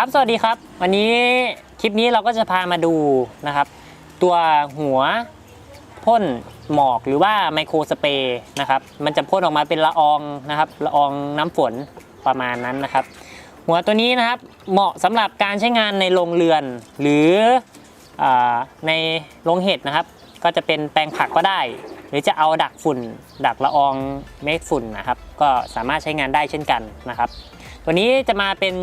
ครับสวัสดีครับ วันนี้คลิปนี้เราก็จะพามาดูนะครับ ตัวหัวพ่นหมอกหรือว่าไมโครสเปรย์นะครับ มันจะพ่นออกมาเป็นละอองนะครับละอองน้ำฝนประมาณนั้นนะครับ หัวตัวนี้นะครับเหมาะสำหรับการใช้งานในโรงเรือน หรืออในโรงเห็ดนะครับ ก็จะเป็นแปลงผักก็ได้ หรือจะเอาดักฝุ่น ดักละอองเม็ดฝุ่นนะครับ ก็สามารถใช้งานได้เช่นกันนะครับ วันนี้จะมาเป็น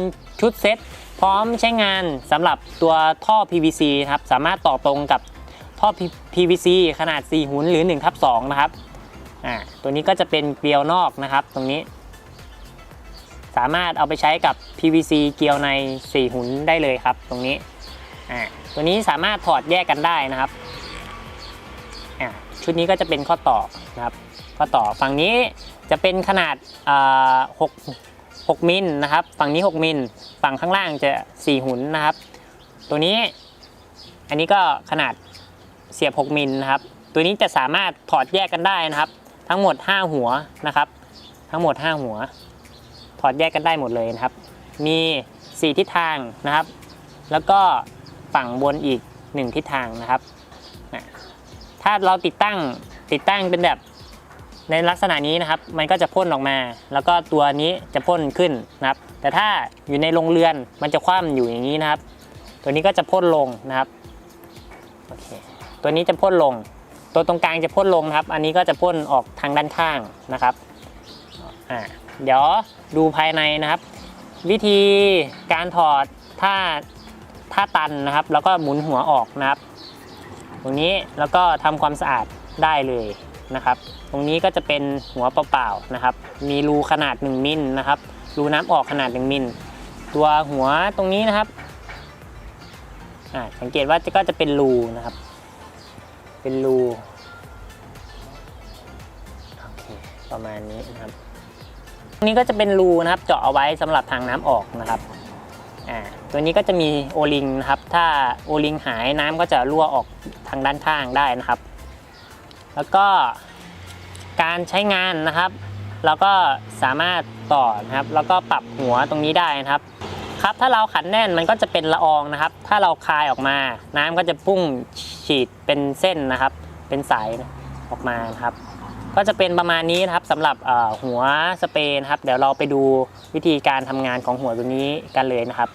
ชุดเซ็ตพร้อมใช้งานสำหรับตัวท่อ PVC นะครับสามารถต่อตรงกับท่อ PVC ขนาด 4 หุนหรือ1ทับ2นะครับอ่าตัวนี้ก็จะเป็นเกลียวนอกนะครับตรงนี้ สามารถเอาไปใช้กับ PVC เกลียวใน 4 หุนได้เลยครับ ตรงนี้อ่าตัวนี้สามารถถอดแยกกันได้นะครับอ่าชุดนี้ก็จะเป็นข้อต่อนะครับ ข้อต่อฝั่งนี้จะเป็นขนาดอ่า6 6 มิลนะครับ ฝั่งนี้ 6 มิล ฝั่งข้างล่างจะ 4 หุนนะครับ ตัวนี้อันนี้ก็ขนาดเสียบ 6 มิลนะครับ ตัวนี้จะสามารถถอดแยกกันได้นะครับ ทั้งหมด 5 หัวนะครับ ทั้งหมด 5 หัว ถอดแยกกันได้หมดเลยนะครับ มี 4 ทิศทางนะครับ แล้วก็ฝั่งบนอีก 1 ทิศทางนะครับ ถ้าเราติดตั้งติดตั้งเป็นแบบ ในลักษณะนี้นะครับมันก็จะพ่นออกมา แล้วก็ตัวนี้จะพ่นขึ้นนะครับ แต่ถ้าอยู่ในโรงเรือนมันจะคว่ำอยู่อย่างนี้นะครับ ตัวนี้ก็จะพ่นลงนะครับโอเคตัวนี้จะพ่นลง ตัวตรงกลางจะพ่นลงนะครับ อันนี้ก็จะพ่นออกทางด้านข้างนะครับอ่าเดี๋ยวดูภายในนะครับ วิธีการถอดถ้าถ้าตันนะครับ แล้วก็หมุนหัวออกนะครับ ตรงนี้แล้วก็ทำความสะอาดได้เลย นะครับ ตรงนี้ก็จะเป็นหัวเปล่าๆนะครับ มีรูขนาด 1 มิลนะครับ รูน้ำออกขนาด 1 มิล ตัวหัวตรงนี้นะครับอาสังเกตว่าก็จะเป็นรูนะครับ เป็นรู โอเค ประมาณนี้นะครับ ตรงนี้ก็จะเป็นรูนะครับ เจาะเอาไว้สำหรับทางน้ำออกนะครับอ่าตัวนี้ก็จะมีโอลิงนะครับ ถ้าโอลิงหายน้ำก็จะรั่วออกทางด้านข้างได้นะครับ แล้วก็การใช้งานนะครับ เราก็สามารถต่อนะครับ แล้วก็ปรับหัวตรงนี้ได้นะครับ ครับถ้าเราขันแน่นมันก็จะเป็นละอองนะครับ ถ้าเราคลายออกมา น้ำก็จะพุ่งฉีดเป็นเส้นนะครับ เป็นสายออกมานะครับ ก็จะเป็นประมาณนี้นะครับสำหรับหัวสเปรย์นะครับ เดี๋ยวเราไปดูวิธีการทำงานของหัวตัวนี้กันเลยนะครับ